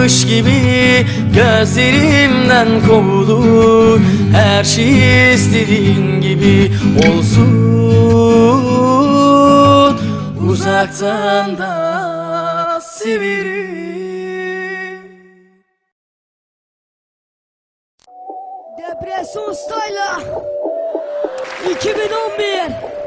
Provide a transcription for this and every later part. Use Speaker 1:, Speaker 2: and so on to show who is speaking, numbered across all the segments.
Speaker 1: Yağmış gibi gözlerimden kovulur. Her şey istediğin gibi olsun. Uzaktan da severim.
Speaker 2: Depresyon Style'a 2011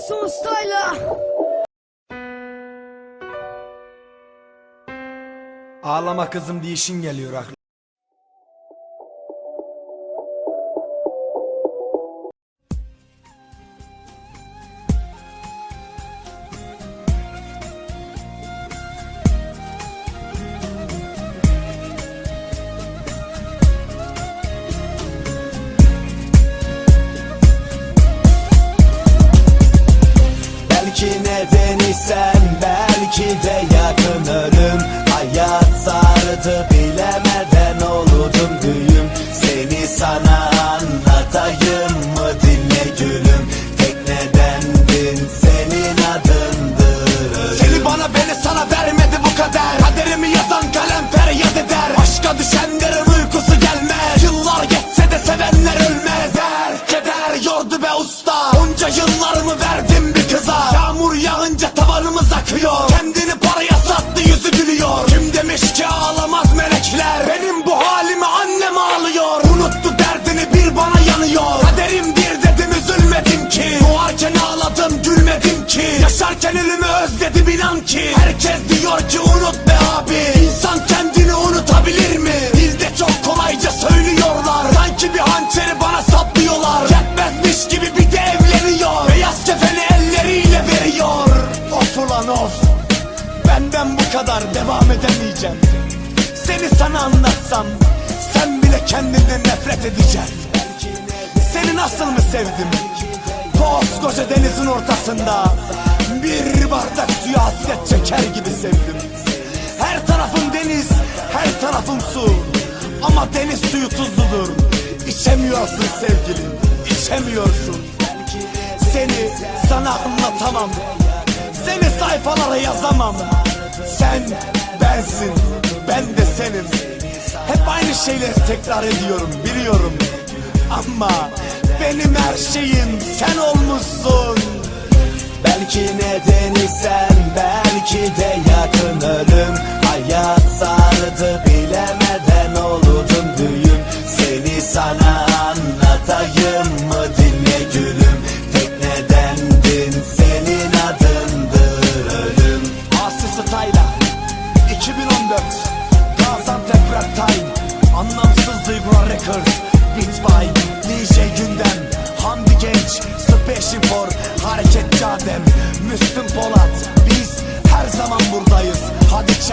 Speaker 2: Depresyon Style'a
Speaker 3: Ağlama kızım diyişin geliyor aklıma.
Speaker 4: Belki de yakın ölüm Hayat sardı bilemeden oldum düğüm. Seni sana anlatayım mı dinle gülüm. Tek nedendin senin adındır.
Speaker 5: Seni bana beni sana vermedi bu kader. Kaderimi yazan kalem feryat eder. Aşka düşenlerin uykusu gelmez. Yıllar geçse de sevenler ölmez. Der keder yordu be usta. Onca yıllarımı verdim bir kıza. Yağmur yağınca tavanımız akıyor Yaşarken ölümü özledim inan ki. Herkes diyor ki unut be abi. İnsan kendini unutabilir mi? Dilde çok kolayca söylüyorlar. Sanki bir hançeri bana saplıyorlar. Yetmezmiş gibi bir de evleniyor. Beyaz kefeni elleriyle veriyor. Of ulan of. Benden bu kadar devam edemeyeceğim. Seni sana anlatsam Sen bile kendinden nefret edeceksin. Seni nasıl mı sevdim? Koskoca denizin ortasında Bir bardak suya hasret çeker gibi sevdim. Her tarafım deniz, her tarafım su. Ama deniz suyu tuzludur. İçemiyorsun sevgilim, içemiyorsun. Seni sana anlatamam. Seni sayfalara yazamam. Sen bensin, ben de senim Hep aynı şeyleri tekrar ediyorum, biliyorum. Ama benim her şeyim sen olmuşsun
Speaker 4: Belki nedeni sen belki de yakın ölüm Hayat sardı bilemeden oldum düğüm Seni sana anlatayım mı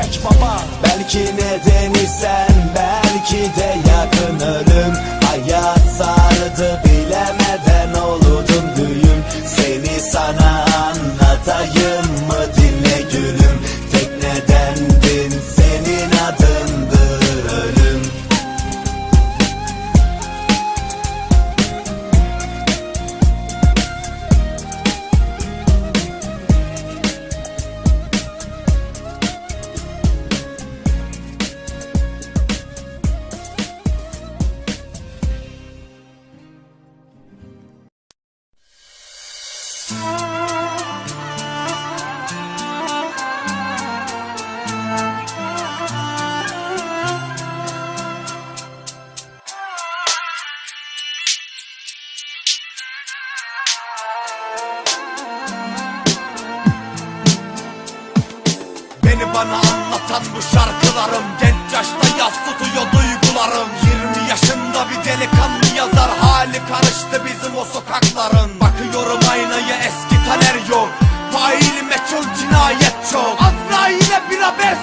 Speaker 5: çek baba.
Speaker 4: Belki nedeni sen belki de yakın ölüm. Hayat sardı bilemeden oldum düğüm. Seni sana anlatayım mı dinle gülüm. Tek nedendin senin adındır bana anlatan bu şarkılarım.
Speaker 5: Genç yaşta yaz tutuyor duygularım. 20 yaşında bir delikanlı yazar Hali karıştı bizim o sokakların. Bakıyorum aynaya eski taner yok Faili meçhul cinayet çok. Azrail'e bir haber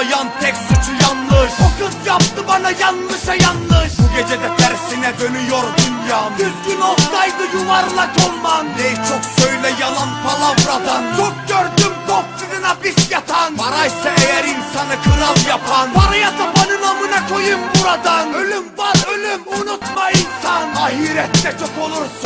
Speaker 5: Affı olmayan tek suçu yanlış. O kız yaptı bana yanlışa yanlış. Bu gece de tersine dönüyor dünyam. Düzgün olsaydı yuvarlak olman Ne çok söyle yalan palavradan. Çok gördüm kopsidin hapis yatan. Paraysa eğer insanı kral yapan. Paraya tapanın amına koyayım buradan. Ölüm var ölüm unutma insan. Ahirette çok olursun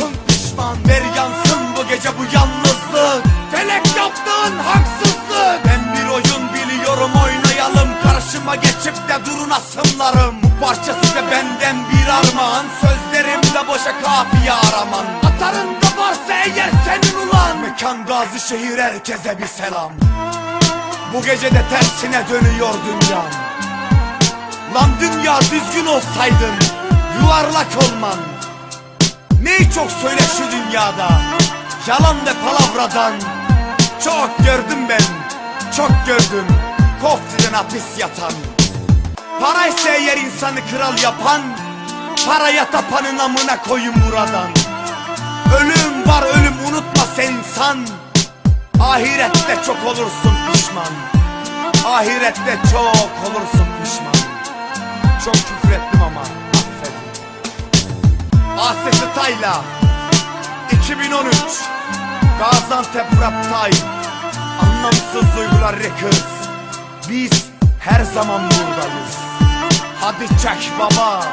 Speaker 5: de durun asımlarım Bu parça size benden bir armağan. Sözlerimde boşa kafiye araman. Atarında varsa eğer senin ulan. Mekan gazi şehir herkese bir selam. Bu gece de tersine dönüyor dünyam. Lan dünya düzgün olsaydın Yuvarlak olman. Neyi çok söyle şu dünyada? Yalan ve palavradan. Çok gördüm ben Çok gördüm. Koftiden hapis yatan Paraysa eğer insanı kral yapan Paraya tapanın amına koyun buradan. Ölüm var ölüm unutma sen insan Ahirette çok olursun pişman. Ahirette çok olursun pişman. Çok küfür ettim ama affedin. Asesi Tayla 2013 Gaziantep Rap Time. Anlamsız duygular Records. Biz her zaman buradayız. Hadi çek baba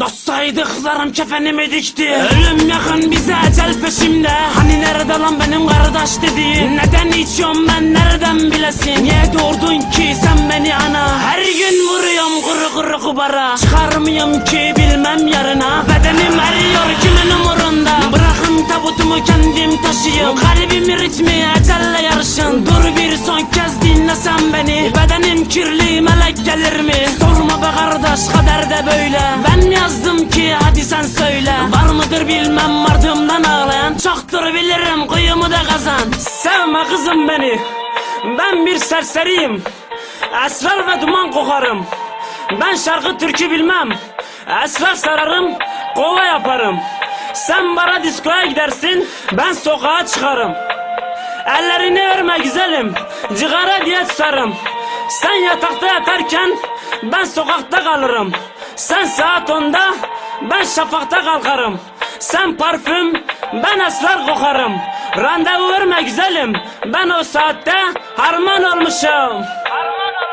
Speaker 1: Dost saydıklarım kefenimi dikti Ölüm yakın bize ecel peşimde. Hani nerede lan benim kardeş dediğin Neden içiyorum ben nereden bilesin? Niye doğurdun ki sen beni ana? Her gün vuruyorum kuru kuru kubara. Çıkarmıyorum ki bilmem yarına. Bedenim eriyor kimin umurunda Tabutumu kendim taşıyım Kalbimin ritmi ecelle yarışın. Dur bir son kez dinlesen beni. Bedenim kirli melek gelir mi? Sorma be kardeş kader de böyle. Ben yazdım ki hadi sen söyle. Var mıdır bilmem ardımdan ağlayan. Çoktur bilirim kuyumu da kazan. Sevme kızım beni. Ben bir serseriyim. Esrar ve duman kokarım. Ben şarkı türkü bilmem. Esrar sararım Kova yaparım Sen bara diskoya gidersin Ben sokağa çıkarım. Ellerini örme güzelim Cigara diye tutarım Sen yatakta yatarken Ben sokakta kalırım. Sen saat onda Ben şafakta kalkarım. Sen parfüm Ben esrar kokarım. Randevu verme güzelim Ben o saatte harman olmuşum